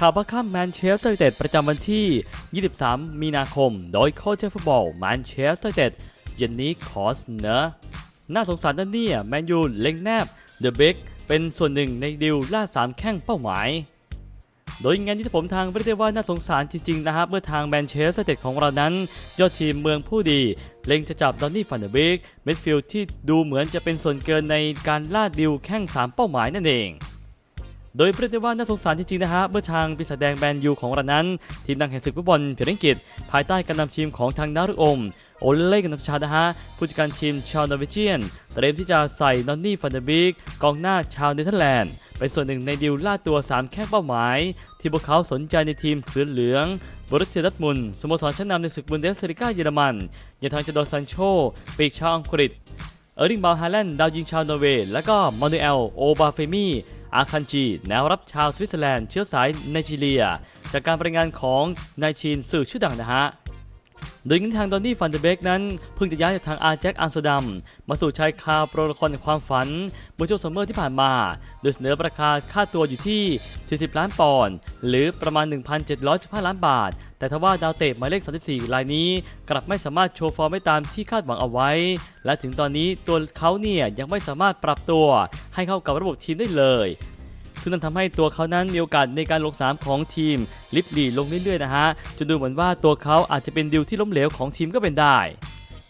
ข่าวพักข้ามแมนเชสเตอร์ยูไนเต็ดประจำวันที่ 23 มีนาคม โดยโค้ชฟุตบอลแมนเชสเตอร์ยูไนเต็ดเย็นนี้ขอเสนอน่าสงสารนั่นเนี่ยแมนยูเล็งแนบเดอะเบกเป็นส่วนหนึ่งในดิวล่าสามแข้งเป้าหมาย โดยงานที่ผมทางไม่ได้ว่าน่าสงสารจริงๆนะครับเมื่อทางแมนเชสเตอร์ยูไนเต็ดของเรานั้น ยอดทีมเมืองผู้ดี เล็งจะจับดอนนี่ฟันเดอร์เบกเมดฟิลด์ที่ดูเหมือนจะเป็นส่วนเกินในการล่าดิวแข้งสามเป้าหมายนั่นเอง โดยประเด็นว่าน่าสงสารจริงๆนะฮะเมื่อทางปีศาจแดงแมนยูของเรานั้นทีมดังแห่งศึกฟุตบอลเพียงกฤษภายใต้การนำทีมของทางนารุอมโอเล่กันนัทชานะฮะผู้จัดการทีมชาวนอร์เวเจียนเตรียมที่จะใส่นอนนี่ฟันเดบิกกองหน้าชาวเนเธอร์แลนด์ เป็นส่วนหนึ่งในดิวล่าตัว 3 แข้งเป้าหมาย ที่พวกเขาสนใจในทีมเสือเหลืองบรุสเซียดัตมุนสโมสรชั้นนำในศึกบุนเดสลิก้าเยอรมันอย่างทางจดอซันโช ปีกชาวอังกฤษเออร์ลิงบาลฮาแลนด์ดาวยิงชาวนอร์เวย์และก็มานูเอลโอบาเฟมี อาคันจีแนวรับชาวสวิตเซอร์แลนด์เชื้อสายไนจีเรีย จากการรายงานของนายชินสื่อชื่อดังนะฮะ โดยทางดอนนี่ฟันเดเบกนั้นเพิ่งจะย้ายจากทางอาแจ็คอัมสเตอร์ดัมมาสู่ชายคาโปรละครในความฝันเมื่อช่วงซัมเมอร์ที่ผ่านมา โดยเสนอราคาค่าตัวอยู่ที่ 40 ล้านปอนด์หรือประมาณ 1,715 ล้านบาท แต่ทว่าดาวเตะหมายเลข 34 รายนี้ กลับไม่สามารถโชว์ฟอร์มได้ตามที่คาดหวังเอาไว้ และถึงตอนนี้ตัวเขาเนี่ยยังไม่สามารถปรับตัวให้เข้ากับระบบทีมได้เลย ซึ่งนั่นทำให้ตัวเขานั้นมีโอกาสในการลงสนามของทีม ลิฟลีลงเรื่อยๆนะฮะจนดูเหมือนว่าตัวเขาอาจจะเป็นดิวที่ล้มเหลวของทีมก็เป็นได้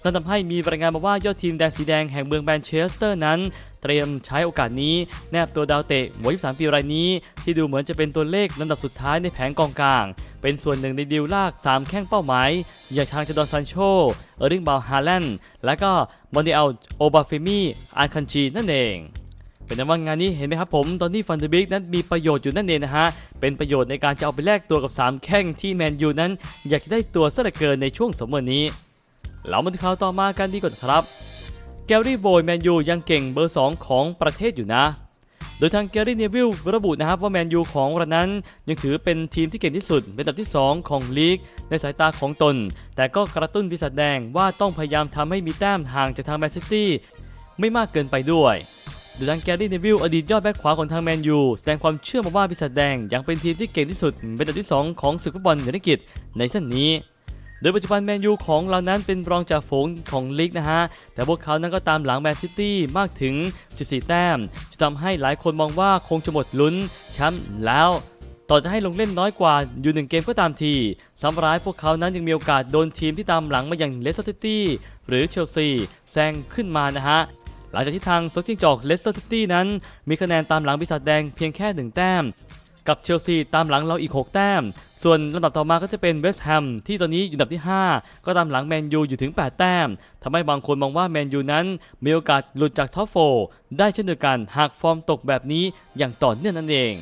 นั่นทำให้มีรายงานมาว่ายอดทีมแดงสีแดงแห่งเมืองแมนเชสเตอร์นั้น เตรียมใช้โอกาสนี้แนบตัวดาวเตะวัย23ปีรายนี้ ที่ดูเหมือนจะเป็นตัวเลขลำดับสุดท้ายในแผงกองกลาง เป็นส่วนหนึ่งในดีลลาก 3 แข้งเป้าหมาย อย่างทางจดอนซันโช เออร์ลิงบาลฮาแลนด์และก็มอนเดลโอบาเฟมีอาคันจีนั่นเอง เป็นนว่างานนี้เห็นไหมครับผมตอนนี้ฟันเดอร์บิกนั้นมีประโยชน์อยู่นั่นเองนะฮะ เป็นประโยชน์ในการจะเอาไปแลกตัวกับ 3 แข้งที่แมนยูนั้น อยากจะได้ตัวซะเหลือเกินในช่วงสมมตินี้ เรามาดูข่าวต่อมากันดีกว่าครับ แกรี่โบยแมนยูยังเก่งเบอร์ 2 ของประเทศอยู่นะ โดยทางแกรี่เนวิลระบุนะครับว่าแมนยูของเรานั้น ยังถือเป็นทีมที่เก่งที่สุดเป็นอันดับที่ 2 ของลีก ในสายตาของตน แต่ก็กระตุ้นปีศาจแดงว่าต้องพยายามทำให้มีแต้มห่างจากทางแมนซิตี้ไม่มากเกินไปด้วย โดยทางแกรี่เนวิลอดีตยอดแบ็คขวาของทางแมนยูแสดงความเชื่อมาว่าปีศาจแดงยังเป็นทีมที่เก่งที่สุดเป็นอันดับที่ 2 ของศึกฟุตบอลเหนืออังกฤษในเส้นนี้ โดยปัจจุบันแมนยูของเรานั้นเป็นรองจากฝูงของลีกนะฮะ แต่พวกเขานั้นก็ตามหลังแมนซิตี้มากถึง 14 แต้ม จะทำให้หลายคนมองว่าคงจะหมดลุ้นแชมป์แล้วต่อจะให้ลงเล่นน้อยกว่าอยู่หนึ่งเกมก็ตามทีซ้ำร้ายพวกเขานั้นยังมีโอกาสโดนทีมที่ตามหลังมาอย่างเลสเตอร์ซิตี้หรือเชลซีแซงขึ้นมานะฮะ หลังจากที่ทางซกจิงจอกเลสเตอร์ซิตี้นั้น มีคะแนนตามหลังปีศาจแดงเพียงแค่ 1 แต้ม กับเชลซีตามหลังเราอีก 6 แต้ม ส่วนลำดับต่อมาก็จะเป็นเวสต์แฮมที่ตอนนี้อยู่อันดับที่ 5 ก็ตามหลังแมนยูอยู่ถึง 8 แต้มทำให้บางคนมองว่าแมนยูนั้น มีโอกาสหลุดจากท็อปโฟได้เช่นเดียวกันหากฟอร์มตกแบบนี้อย่างต่อเนื่องนั่นเอง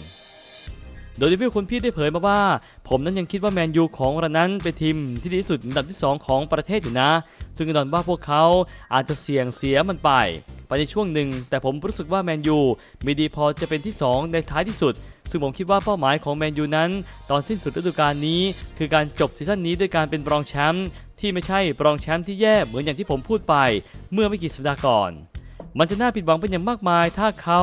โดยดิวิลคุณพี่ได้เผยมาว่า ผมนั้นยังคิดว่าแมนยูของเรานั้นเป็นทีมที่ดีที่สุดอันดับที่ 2 ของประเทศอยู่นะ ซึ่งแน่นอนว่าพวกเขาอาจจะเสี่ยงเสียมันไป ไปในช่วงหนึ่ง แต่ผมรู้สึกว่าแมนยูมีดีพอจะเป็นที่ 2 ในท้ายที่สุด ซึ่งผมคิดว่าเป้าหมายของแมนยูนั้น ตอนสิ้นสุดฤดูกาลนี้ คือการจบซีซั่นนี้ด้วยการเป็นรองแชมป์ที่ไม่ใช่รองแชมป์ที่แย่เหมือนอย่างที่ผมพูดไป เมื่อไม่กี่สัปดาห์ก่อนมันจะน่าผิดหวังเป็นอย่างมากมาย ถ้าเขา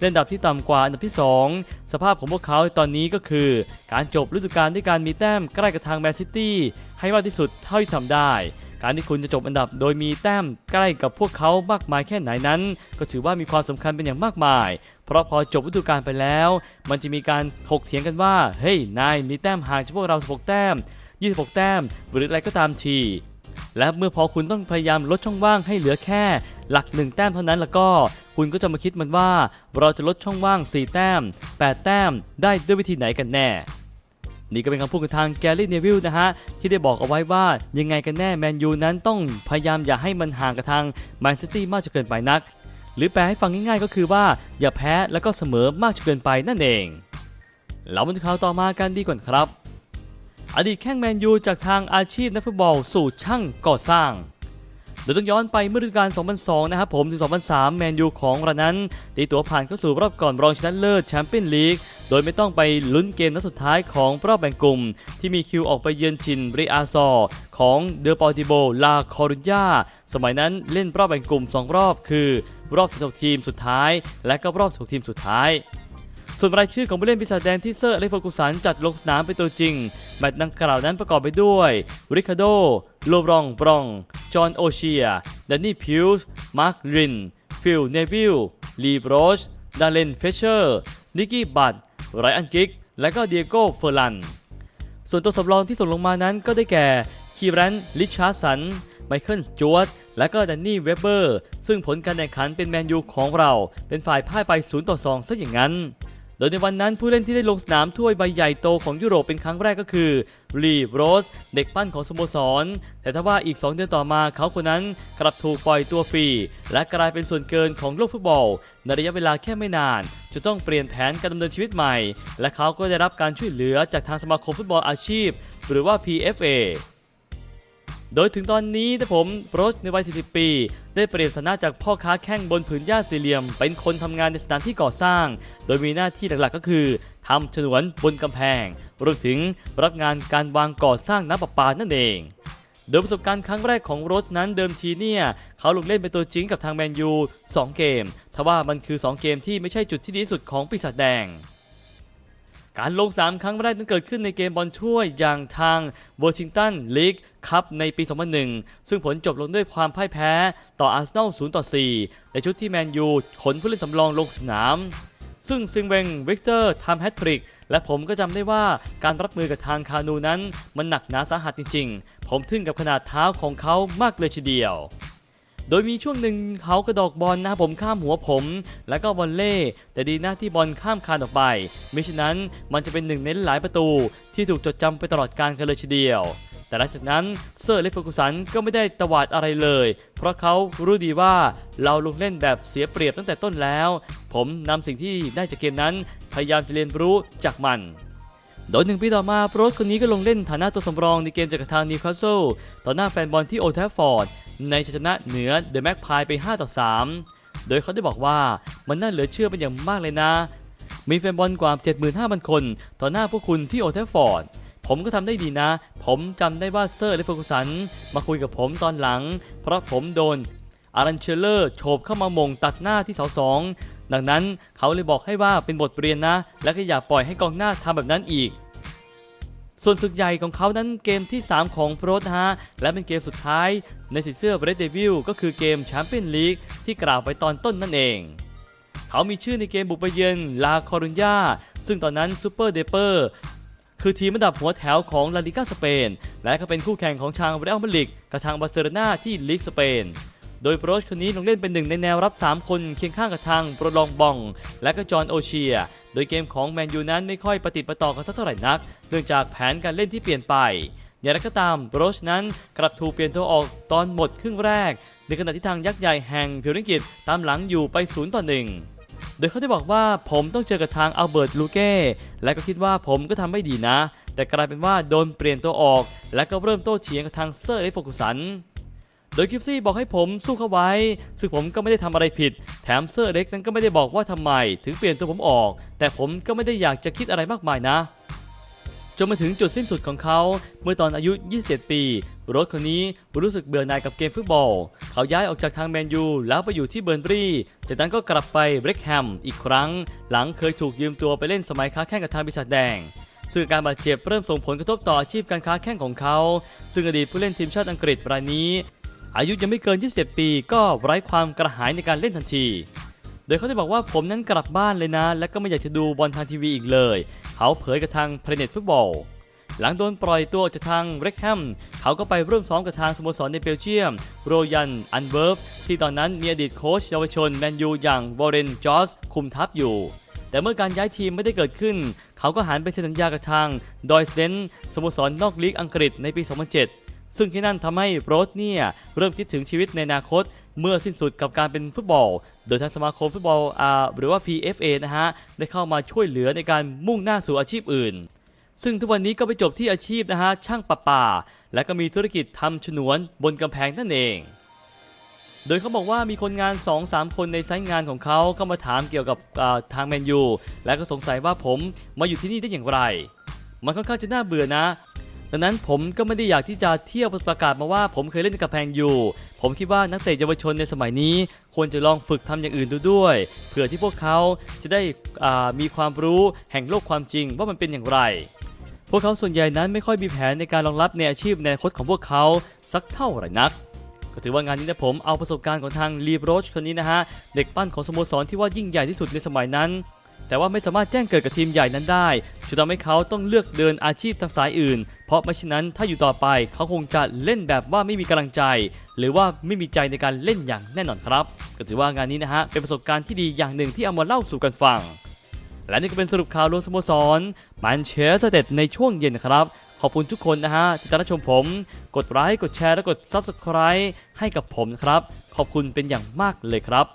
เล่นดับที่ต่ำกว่าอันดับที่ 2 สภาพของพวกเขาตอนนี้ก็คือ การจบฤดูกาลด้วยการมีแต้มใกล้กับทางแมนซิตี้ให้มากที่สุดเท่าที่ทำได้ การที่คุณจะจบอันดับโดยมีแต้มใกล้กับพวกเขามากมายแค่ไหนนั้น ก็ถือว่ามีความสำคัญเป็นอย่างมากมาย เพราะพอจบฤดูกาลไปแล้ว มันจะมีการถกเถียงกันว่า เฮ้ย นายมีแต้มห่างจากพวกเรา16แต้ม 26 แต้ม หรืออะไรก็ตามที และเมื่อพอคุณต้องพยายามลดช่องว่างให้เหลือแค่ หลัก 1 แต้มเท่านั้นแล้วก็ คุณก็จะมาคิดมันว่า เราจะลดช่องว่าง 4 แต้ม 8 แต้ม ได้ด้วยวิธีไหนกันแน่ นี่ก็เป็นคำพูดของทางแกลลี่เนวิลนะฮะที่ได้บอกเอาไว้ว่ายังไงกันแน่แมนยูนั้นต้องพยายามอย่าให้มันห่างกับทางแมนซิตี้มากจนเกินไปนัก หรือแปลให้ฟังง่ายๆก็คือว่าอย่าแพ้แล้วก็เสมอมากจนเกินไปนั่นเองเรามาดูข่าวต่อมากันดีกว่าครับ อดีตแข้งแมนยูจากทางอาชีพนักฟุตบอลสู่ช่างก่อสร้าง โดยต้องย้อนไปเมื่อฤดูกาล 2002 นะครับผมถึง 2003 แมนยูของเรานั้น ตีตัวผ่านเข้าสู่รอบก่อนรองชนะเลิศแชมเปี้ยนลีก โดยไม่ต้องไปลุ้นเกมนัดสุดท้ายของรอบแบ่งกลุ่ม ที่มีคิวออกไปเยือนชินบริอาซอของเดอปอติโบลาคอรุญญาสมัยนั้นเล่นรอบแบ่งกลุ่ม 2 รอบคือ รอบ 16 ทีมสุดท้าย และก็รอบ 16 ทีมสุดท้ายส่วนรายชื่อของผู้เล่นปีศาจแดงที่เซอร์อเล็กฟอร์กูสันจัดลงสนามเป็นตัวจริง แมตช์ดังกล่าวนั้นประกอบไปด้วยริคาโด โลบรองบรอง จอห์นโอเชียแดนนี่พิวส์มาร์คริน ฟิลเนวิลลีบรอชดาเลนเฟเชอร์ นิกกี้บัตไรอันกิก และก็เดียโก้เฟอร์ลัน ส่วนตัวสำรองที่ส่งลงมานั้นก็ได้แก่คีรันลิชาร์สัน ไมเคิลจวตและก็แดนนี่เวเบอร์ ซึ่งผลการแข่งขันเป็นแมนยูของเรา เป็นฝ่ายพ่ายไป 0 ต่อ 2 ซะอย่างนั้น โดยในวันนั้นผู้เล่นที่ได้ลงสนามถ้วยใบใหญ่โตของยุโรปเป็นครั้งแรกก็คือลีโรส เด็กปั้นของสโมสร แต่ถ้าว่าอีก 2 เดือนต่อมาเขาคนนั้นกลับถูกปล่อยตัวฟรี และกลายเป็นส่วนเกินของโลกฟุตบอล ในระยะเวลาแค่ไม่นาน จะต้องเปลี่ยนแผนการดำเนินชีวิตใหม่ และเขาก็ได้รับการช่วยเหลือจากทางสมาคมฟุตบอลอาชีพ หรือว่า PFA โดยถึงตอนนี้นะผมโรสในวัย 40 ปี ได้เปลี่ยนสถานะจากพ่อค้าแข้งบนผืนหญ้าสี่เหลี่ยม เป็นคนทำงานในสถานที่ก่อสร้าง โดยมีหน้าที่หลักๆก็คือทำฉนวนบนกำแพง รวมถึงรับงานการวางก่อสร้างน้ำประปานั่นเองโดยประสบการณ์ครั้งแรกของโรสนั้นเดิมทีเนี่ยเขาลงเล่นเป็นตัวจริงกับทางแมนยู 2 เกม ทว่ามันคือ 2 เกมที่ไม่ใช่จุดที่ดีสุดของปีศาจแดง การลง 3 ครั้งแรกนั้นเกิดขึ้นในเกมบอลถ้วยอย่างทางเวอร์ชิงตันลีกคัพในปี 2001 ซึ่งผลจบลงด้วยความพ่ายแพ้ต่ออาร์เซนอล 0 ต่อ 4 ในชุดที่แมนยูขนผู้เล่นสำรองลงสนาม ซึ่งซิงเวงวิกเตอร์ทำแฮตทริก และผมก็จำได้ว่าการรับมือกับทางคานูนั้น มันหนักหนาสาหัสจริงๆ ผมทึ่งกับขนาดเท้าของเขามากเลยทีเดียว โดยมีช่วงหนึ่งเขากระดอกบอลนะครับผมข้ามหัวผม แล้วก็บอลเล่ แต่ดีหนะที่บอลข้ามคานออกไปมิฉะนั้นมันจะเป็นหนึ่งในหลายประตู ที่ถูกจดจำไปตลอดการกันเลยทีเดียว แต่หลังจากนั้นเซอร์เลฟเฟอร์กุสันก็ไม่ได้ตวาดอะไรเลย เพราะเขารู้ดีว่าเราลงเล่นแบบเสียเปรียบตั้งแต่ต้นแล้ว ผมนำสิ่งที่ได้จากเกมนั้น พยายามจะเรียนรู้จากมันโดยหนึ่งปีต่อมาโปรสคนนี้ก็ลงเล่นฐานะตัวสำรองในเกมจากทางนิวคาสเซิลต่อหน้าแฟนบอลที่โอลด์แทฟฟอร์ด ในชัยชนะเหนือเดอะแม็กพายไป 5 ต่อ 3 โดยเขาได้บอกว่ามันน่าเหลือเชื่อเป็นอย่างมากเลยนะ มีแฟนบอลกว่า 75,000 คน ต่อหน้าพวกคุณที่โอลด์แทฟฟอร์ด ผมก็ทำได้ดีนะ ผมจำได้ว่าเซอร์และเฟอร์กูสันมาคุยกับผมตอนหลัง เพราะผมโดนอารันเชลเลอร์โฉบเข้ามามงตัดหน้าที่เสาสองดังนั้นเขาเลยบอกให้ว่าเป็นบทเรียนนะ และก็อย่าปล่อยให้กองหน้าทำแบบนั้นอีก ส่วนสุดใหญ่ของเขานั้นเกมที่ 3 ของโปรตฮะและเป็นเกมสุดท้าย ในสีเสื้อเบรดเดวิลก็คือเกมแชมเปี้ยนลีกที่กล่าวไปตอนต้นนั่นเอง เขามีชื่อในเกมบุกไปเยือนลาคอรุญญาซึ่งตอนนั้นซูเปอร์เดเปอร์คือทีมอันดับหัวแถวของลาลิกาสเปน และก็เป็นคู่แข่งของชางเรอัลมาดริดกับทางบาร์เซโลนาที่ลีกสเปน โดยโปรชคนนี้ลงเล่นเป็นหนึ่งในแนวรับ 3 คนเคียงข้างกับทางโปรลองบอง และก็จอห์นโอเชีย โดยเกมของแมนยูนั้นไม่ค่อยประติดประต่อกันสักเท่าไหร่นัก เนื่องจากแผนการเล่นที่เปลี่ยนไปอย่างไรก็ตามโบรชนั้นกลับถูกเปลี่ยนตัวออกตอนหมดครึ่งแรก ในขณะที่ทางยักษ์ใหญ่แห่งพิวริงกิตตามหลังอยู่ไป0ต่อ1โดยเขาได้บอกว่าผมต้องเจอกับทางอัลเบิร์ตลูเก้และก็คิดว่าผมก็ทำไม่ดีนะ แต่กลายเป็นว่าโดนเปลี่ยนตัวออก และก็เริ่มโต้เถียงกับทางเซอร์เอฟโฟกุสัน โดยคิฟซี่บอกให้ผมสู้เข้าไว้ ซึ่งผมก็ไม่ได้ทำอะไรผิด แถมเซอร์เล็กนั้นก็ไม่ได้บอกว่าทำไม ถึงเปลี่ยนตัวผมออก แต่ผมก็ไม่ได้อยากจะคิดอะไรมากมายนะ จนมาถึงจุดสิ้นสุดของเขา เมื่อตอนอายุ 27 ปีรถคนนี้รู้สึกเบื่อหน่ายกับเกมฟุตบอล เขาย้ายออกจากทางแมนยูแล้วไปอยู่ที่เบิร์นบรีจากนั้นก็กลับไปเบรกแฮมอีกครั้ง หลังเคยถูกยืมตัวไปเล่นสมัยค้าแข่งกับทางบิษัทแดงซึ่งการบาดเจ็บเริ่มส่งผลกระทบต่ออาชีพการค้าแข่งของเขา ซึ่งอดีตผู้เล่นทีมชาติอังกฤษรายนี้ อายุยังไม่เกิน 27 ปี ก็ไร้ความกระหายในการเล่นทันที โดยเขาได้บอกว่าผมนั้นกลับบ้านเลยนะ และก็ไม่อยากจะดูบอลทางทีวีอีกเลย เขาเผยกับทางเพลเน็ตฟุตบอลหลังโดนปล่อยตัวออกจากทางเรคแฮม เขาก็ไปร่วมซ้อมกับทางสโมสรในเบลเยียม โรยัน อันเวิร์ฟ ที่ตอนนั้นมีอดีตโค้ชเยาวชนแมนยูอย่างวอร์เรน จอร์สคุมทัพอยู่ แต่เมื่อการย้ายทีมไม่ได้เกิดขึ้น เขาก็หันไปเซ็นสัญญากับทางดอยเดนสโมสรนอกลีกอังกฤษในปี 2007 ซึ่งที่นั่นทำให้โรสเนี่ยเริ่มคิดถึงชีวิตในอนาคต เมื่อสิ้นสุดกับการเป็นฟุตบอล โดยทางสมาคมฟุตบอลอาหรือว่า PFA นะฮะได้เข้ามาช่วยเหลือในการมุ่งหน้าสู่อาชีพอื่น ซึ่งทุกวันนี้ก็ไปจบที่อาชีพนะฮะช่างประปา และก็มีธุรกิจทำฉนวนบนกำแพงนั่นเองโดยเขาบอกว่ามีคนงาน 2-3 คนในไซต์งานของเขาเข้ามาถามเกี่ยวกับทางแมนยูและก็สงสัยว่าผมมาอยู่ที่นี่ได้อย่างไร มันค่อนข้างจะน่าเบื่อนะ ดังนั้นผมก็ไม่ได้อยากที่จะเที่ยวประกาศมาว่าผมเคยเล่นกับแพงอยู่ ผมคิดว่านักเตะเยาวชนในสมัยนี้ ควรจะลองฝึกทำอย่างอื่นดูด้วยเพื่อที่พวกเขาจะได้มีความรู้แห่งโลกความจริงว่ามันเป็นอย่างไร พวกเขาส่วนใหญ่นั้นไม่ค่อยมีแผนในการรองรับในอาชีพในอนาคตของพวกเขาสักเท่าไหร่นักก็ถือว่างานนี้นะผมเอาประสบการณ์ของทางลีโรชคนนี้นะฮะ เด็กปั้นของสโมสรที่ว่ายิ่งใหญ่ที่สุดในสมัยนั้น แต่ว่าไม่สามารถแจ้งเกิดกับทีมใหญ่นั้นได้จนทำให้เขาต้องเลือกเดินอาชีพทางสายอื่น เพราะไม่เช่นนั้นถ้าอยู่ต่อไปเขาคงจะเล่นแบบว่าไม่มีกำลังใจ หรือว่าไม่มีใจในการเล่นอย่างแน่นอนครับ ก็ถือว่างานนี้นะฮะเป็นประสบการณ์ที่ดีอย่างหนึ่งที่เอามาเล่าสู่กันฟัง และนี่ก็เป็นสรุปข่าวรวมสโมสรมันเชสเต็ดในช่วงเย็นครับขอบคุณทุกคนนะฮะที่ติดตามรับชมผม กดไลค์ กดแชร์ และกด Subscribe ให้กับผมนะครับ ขอบคุณเป็นอย่างมากเลยครับ